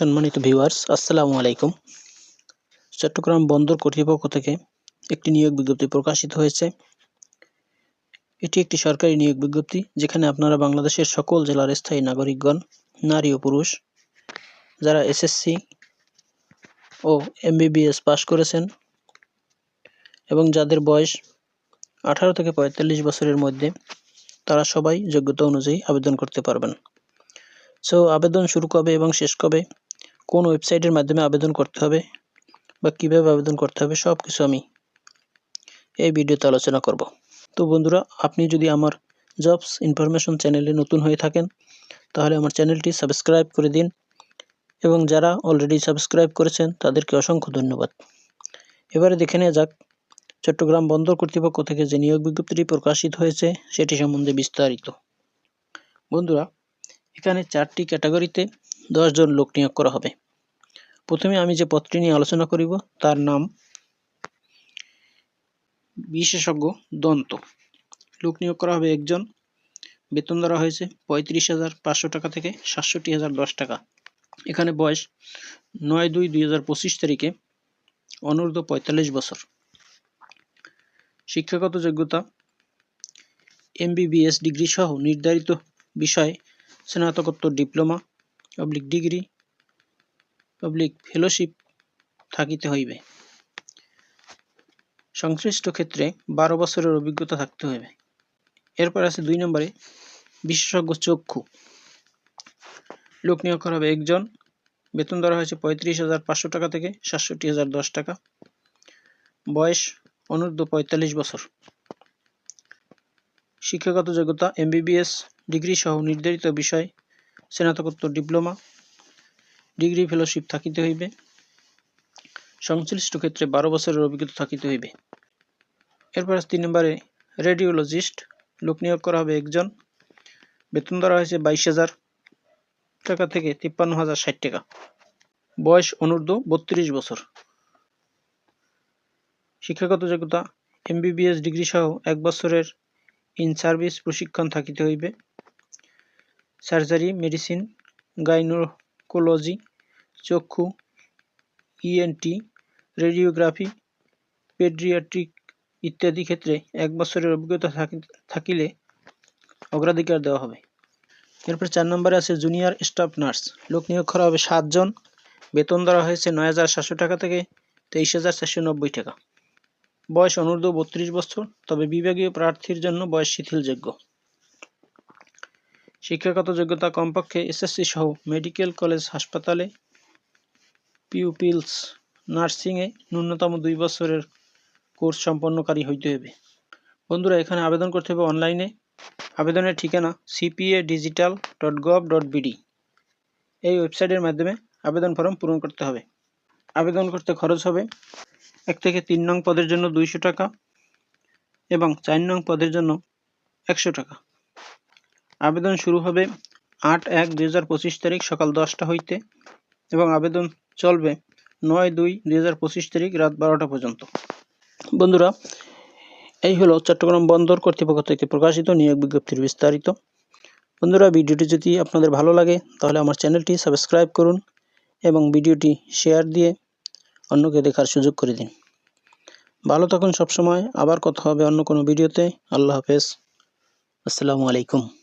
সম্মানিত ভিউয়ার্স আসসালামু আলাইকুম। চট্টগ্রাম বন্দর কর্তৃপক্ষ থেকে একটি নিয়োগ বিজ্ঞপ্তি প্রকাশিত হয়েছে। এটি একটি সরকারি নিয়োগ বিজ্ঞপ্তি, যেখানে আপনারা বাংলাদেশের সকল জেলার স্থায়ী নাগরিকগণ, নারী ও পুরুষ, যারা এসএসসি ও এমবিবিএস পাশ করেছেন এবং যাদের বয়স আঠারো থেকে পঁয়তাল্লিশ বছরের মধ্যে, তারা সবাই যোগ্যতা অনুযায়ী আবেদন করতে পারবেন। সো আবেদন শুরু কবে এবং শেষ কবে? কোন ওয়েবসাইটের মাধ্যমে আবেদন করতে হবে বা কীভাবে আবেদন করতে হবে সব কিছু আমি এই ভিডিওতে আলোচনা করব। তো বন্ধুরা, আপনি যদি আমার জবস ইনফরমেশন চ্যানেলে নতুন হয়ে থাকেন, তাহলে আমার চ্যানেলটি সাবস্ক্রাইব করে দিন এবং যারা অলরেডি সাবস্ক্রাইব করেছেন, তাদেরকে অসংখ্য ধন্যবাদ। এবারে দেখে নেওয়া যাক, চট্টগ্রাম বন্দর কর্তৃপক্ষ থেকে যে নিয়োগ বিজ্ঞপ্তিটি প্রকাশিত হয়েছে, সেটি সম্বন্ধে বিস্তারিত। বন্ধুরা, এখানে চারটি ক্যাটাগরিতে দশজন লোক নিয়োগ করা হবে। প্রথমে আমি যে পদটি নিয়ে আলোচনা করিব, তার নাম বিশেষজ্ঞ দন্ত। লোক নিয়োগ করা হবে একজন। বেতন ধরা হয়েছে পঁয়ত্রিশ হাজার পাঁচশো টাকা থেকে সাতষট্টি হাজার দশ টাকা। এখানে বয়স নয় দুই দুই হাজার পঁচিশ তারিখে, অনূর্ধ্ব পঁয়তাল্লিশ বছর। শিক্ষাগত যোগ্যতা এমবিবিএস ডিগ্রি সহ নির্ধারিত বিষয় স্নাতকোত্তর diploma, public degree public fellowship থাকিতে হইবে। সংশ্লিষ্ট ক্ষেত্রে বারো বছরের অভিজ্ঞতা থাকতে হবে এরপর আছে দুই নম্বরে বিশেষজ্ঞ চক্ষু। লোক নিয়োগ করা হবে একজন। বেতন ধরা হয়েছে পঁয়ত্রিশ হাজার পাঁচশো টাকা থেকে সাতষট্টি হাজার দশ টাকা। বয়স অনূর্ধ্ব পঁয়তাল্লিশ বছর। শিক্ষাগত যোগ্যতা এমবিবিএস ডিগ্রি সহ নির্ধারিত বিষয়, স্নাতকোত্তর ডিপ্লোমা ডিগ্রি ফেলোশিপ থাকিতে হইবে। সংশ্লিষ্ট ক্ষেত্রে বারো বছরের অভিজ্ঞতা থাকিতে হইবে। এরপর তিন নম্বরে রেডিওলজিস্ট। লোক নিয়োগ করা হবে একজন। বেতন ধরা হয়েছে বাইশ হাজার টাকা থেকে তিপ্পান্ন হাজার ষাট টাকা। বয়স অনূর্ধ্ব বত্রিশ বছর। শিক্ষাগত যোগ্যতা, এমবিবিএস ডিগ্রি সহ এক বছরের ইন সার্ভিস প্রশিক্ষণ থাকিতে হইবে। সার্জারি, মেডিসিন, গাইনোকোলজি চক্ষু ইএনটি রেডিওগ্রাফি পেডিয়াট্রিক ইত্যাদি ক্ষেত্রে এক বছরের অভিজ্ঞতা থাকিলে অগ্রাধিকার দেওয়া হবে। এরপর চার নম্বরে আছে জুনিয়র স্টাফ নার্স লোক নিয়োগ করা হবে সাতজন বেতন দেওয়া হয়েছে নয় হাজার সাতশো টাকা থেকে তেইশ হাজার চারশো নব্বই টাকা। বয়স অনূর্ধ্ব বত্রিশ বছর, তবে বিভাগীয় প্রার্থীর জন্য বয়স শিথিলযোগ্য। শিক্ষাগত যোগ্যতা কমপক্ষে এসএসসি সহ মেডিকেল কলেজ হাসপাতালে পিউপিলস নার্সিংয়ে ন্যূনতম দুই বছরের কোর্স সম্পন্নকারী হইতে হবে বন্ধুরা, এখানে আবেদন করতে হবে অনলাইনে আবেদনের ঠিকানা CPA digital dot gov dot BD এই ওয়েবসাইটের মাধ্যমে আবেদন ফর্ম পূরণ করতে হবে। আবেদন করতে খরচ হবে এক থেকে তিন নং পদের জন্য দুইশো টাকা এবং চার নং পদের জন্য একশো টাকা। আবেদন শুরু হবে আট এক দুই তারিখ সকাল দশটা হইতে এবং আবেদন চলবে নয় দুই দুই হাজার পঁচিশ তারিখ রাত বারোটা পর্যন্ত। বন্ধুরা, এই হলো চট্টগ্রাম বন্দর কর্তৃপক্ষ থেকে প্রকাশিত নিয়োগ বিজ্ঞপ্তির বিস্তারিত। বন্ধুরা, ভিডিওটি যদি আপনাদের ভালো লাগে, তাহলে আমার চ্যানেলটি সাবস্ক্রাইব করুন এবং ভিডিওটি শেয়ার দিয়ে অন্যকে দেখার সুযোগ করে দিন। ভালো থাকুন সবসময়। আবার কথা হবে অন্য কোনো ভিডিওতে। আল্লাহ হাফেজ। আসসালামু আলাইকুম।